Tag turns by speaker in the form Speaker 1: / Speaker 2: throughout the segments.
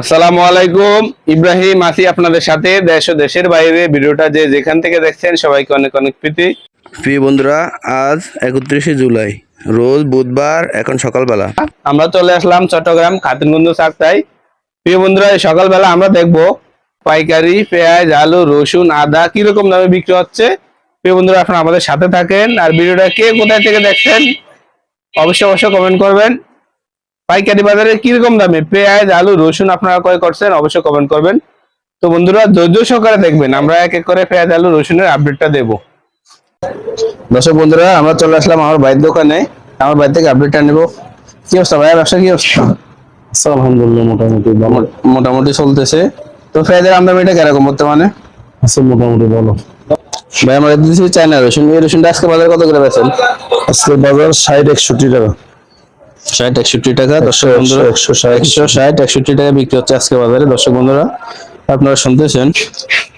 Speaker 1: আসসালামু আলাইকুম। ইব্রাহিম আসি আপনাদের সাথে দেশ ও দেশের বাইরে। ভিডিওটা যে যেখান থেকে দেখছেন সবাইকে অনেক অনেক প্রীতি।
Speaker 2: প্রিয় বন্ধুরা আজ একত্রিশে জুলাই। রোজ বুধবার এখন সকালবেলা।
Speaker 1: আমরা চলে আসলাম চট্টগ্রাম খাতিনগঞ্জ চাকতাই প্রিয় বন্ধুরা সকালবেলা আমরা দেখব পাইকারি পেঁয়াজ আলু রসুন আদা কীরকম দামে বিক্রি হচ্ছে। প্রিয় বন্ধুরা আপনারা আমাদের সাথে থাকেন। আর ভিডিওটা কে কোথায় থেকে দেখছেন অবশ্যই অবশ্যই কমেন্ট করবেন। পাইকারি বাজারে কীরকম দামে? পেঁয়াজ আলু রসুন আপনারা ক্রয় করছেন? অবশ্যই কমেন্ট করবেন। তো বন্ধুরা ধৈর্য সহকারে দেখবেন আমরা এক এক করে পেঁয়াজ আলু রসুনের আপডেটটা দেবো। দর্শক বন্ধুরা আমরা চলে আসলাম আমার ভাইয়ের দোকানে। আমার ভাই থেকে আপডেটটা নেব। কি অবস্থা ভাইয়া? ব্যবসা কি অবস্থা?
Speaker 3: আলহামদুলিল্লাহ মোটামুটি
Speaker 1: মোটামুটি চলতেছে। তো পেঁয়াজের আমদানিটা কীরকম বর্তমানে?
Speaker 3: আছে মোটামুটি ভালো।
Speaker 1: ভাই আমরা দিচ্ছি চাইনা রসুন। এই রসুনটা আজকে বাজারে কত করে বেচেন?
Speaker 3: আজকে বাজার ষাট একষট্টি টাকা।
Speaker 1: ষাট একষট্টি টাকা। দর্শক বন্ধুরা
Speaker 3: একশো
Speaker 1: একশো ষাট একষট্টি টাকা বিক্রি হচ্ছে আজকে বাজারে। দর্শক বন্ধুরা আপনারা শুনতেছেন?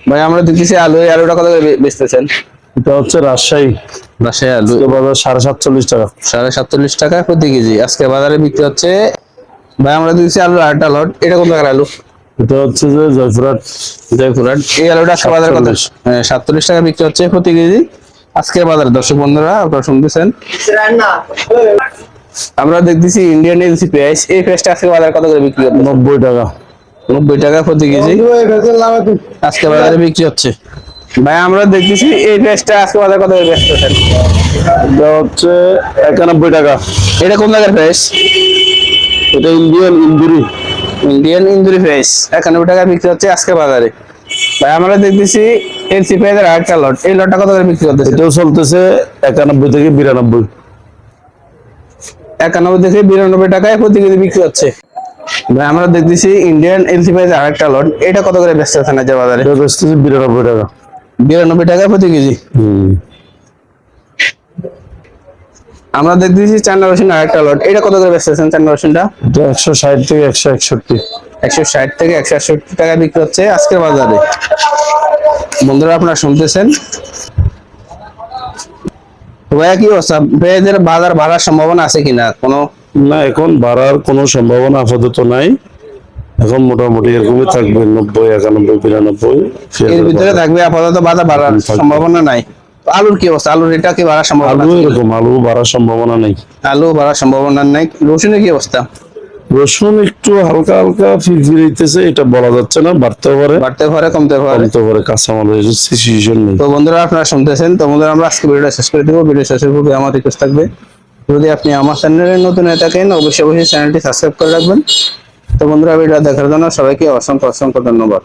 Speaker 1: ভাই আমরা দেখতেছি আলু এই আলুটা কত করে বেচতেছেন?
Speaker 3: এটা হচ্ছে রাজশাহী।
Speaker 1: রাজশাহী আলু।
Speaker 3: বাজার সাড়ে সাতচল্লিশ টাকা।
Speaker 1: সাড়ে সাতচল্লিশ টাকা প্রতি কেজি। আজকে বাজারে বিক্রি হচ্ছে ভাই আমরা দেখছি আলু আটটা লট। এটা কোন টাকার আলু?
Speaker 3: এটা হচ্ছে যে জয়পুরহাট।
Speaker 1: জয়পুরহাট। এই আলুটা আজকে বাজারে কত?
Speaker 3: 47
Speaker 1: হ্যাঁ, সাতচল্লিশ টাকা বিক্রি হচ্ছে প্রতি কেজি। আজকের বাজারে দর্শক বন্ধুরা আপনারা শুনতেছেন? আমরা দেখতেছি ইন্ডিয়ান এলসি পেঁয়াজ এই পেঁয়াজটা আজকে বাজারে কত করে বিক্রি হচ্ছে?
Speaker 3: নব্বই টাকা।
Speaker 1: নব্বই টাকা প্রতি কেজি। আজকে বাজারে বিক্রি হচ্ছে। ভাই আমরা দেখতেছি এই পেঁয়াজটা আজকে বাজার কত করে বেচতেছেন
Speaker 3: এটা হচ্ছে একানব্বই টাকা।
Speaker 1: এটা কোন জায়গার পেঁয়াজ
Speaker 3: এটা ইন্ডিয়ান ইন্দুরি
Speaker 1: ইন্ডিয়ান ইন্দুরি পেঁয়াজ একানব্বই টাকা বিক্রি হচ্ছে আজকে বাজারে। ভাই আমরা দেখতেছি এলসি পেঁয়াজের আরেকটা লট। এই লটটা কত করে বিক্রি করতেছে?
Speaker 3: এটাও চলতেছে একানব্বই থেকে বিরানব্বই।
Speaker 1: একানব্বই থেকে বিরানব্বই টাকায় প্রতি কেজি বিক্রি হচ্ছে। ভাই আমরা দেখতেছি ইন্ডিয়ান এলসি পেঁয়াজের আরেকটা লট এটা কত করে বেচতে হচ্ছে না বাজারে?
Speaker 3: এটা বিরানব্বই টাকা।
Speaker 1: বিরানব্বই টাকা প্রতি কেজি? আমরা দেখতেছি চান্না রসুন আরেকটা লট এটা কত করে বেচতেছেন চান্না রসুনটা?
Speaker 3: একশো ষাট থেকে একশো একষট্টি।
Speaker 1: একশো ষাট থেকে একশো আটষট্টি টাকা বিক্রি হচ্ছে আজকের বাজারে। বন্ধুরা আপনারা শুনতেছেন? ভাইয়া কি অবস্থা? পেঁয়াজের বাজার বাড়ার সম্ভাবনা আছে কিনা? কোনো
Speaker 3: না এখন বাড়ার কোনো সম্ভাবনা আপাতত নাই। এখন মোটামুটি এরকমই থাকবে নব্বই একানব্বই বিরানব্বই
Speaker 1: এর ভিতরে থাকবে আপাতত বাজার বাড়ার সম্ভাবনা নাই। আলুর কি অবস্থা? আলুর এটা কি বাড়ার সম্ভাবনা
Speaker 3: আলু এরকম আলু বাড়ার সম্ভাবনা নেই।
Speaker 1: আলু বাড়ার সম্ভাবনা নাই। রসুনের কি অবস্থা?
Speaker 3: রসুন একটু হালকা হালকা ফিরফিরাইতেছে এটা বলা যাচ্ছে না বাড়তে পারে।
Speaker 1: বাড়তে পারে কমতে পারে।
Speaker 3: কমতে পারে কাঁচামাল সিচুয়েশন নেই।
Speaker 1: তো বন্ধুরা আপনারা শুনতেছেন তো বন্ধুরা আমরা আজকে ভিডিওটা শেষ করে দেবো। ভিডিও শেষের পূর্বে আমার রিকোয়েস্ট থাকবে যদি আপনি আমার চ্যানেলের নতুন হয়ে থাকেন অবশ্যই অবশ্যই চ্যানেলটি সাবস্ক্রাইব করে রাখবেন। তো বন্ধুরা ভিডিও দেখার জন্য সবাইকে অসংখ্য অসংখ্য ধন্যবাদ।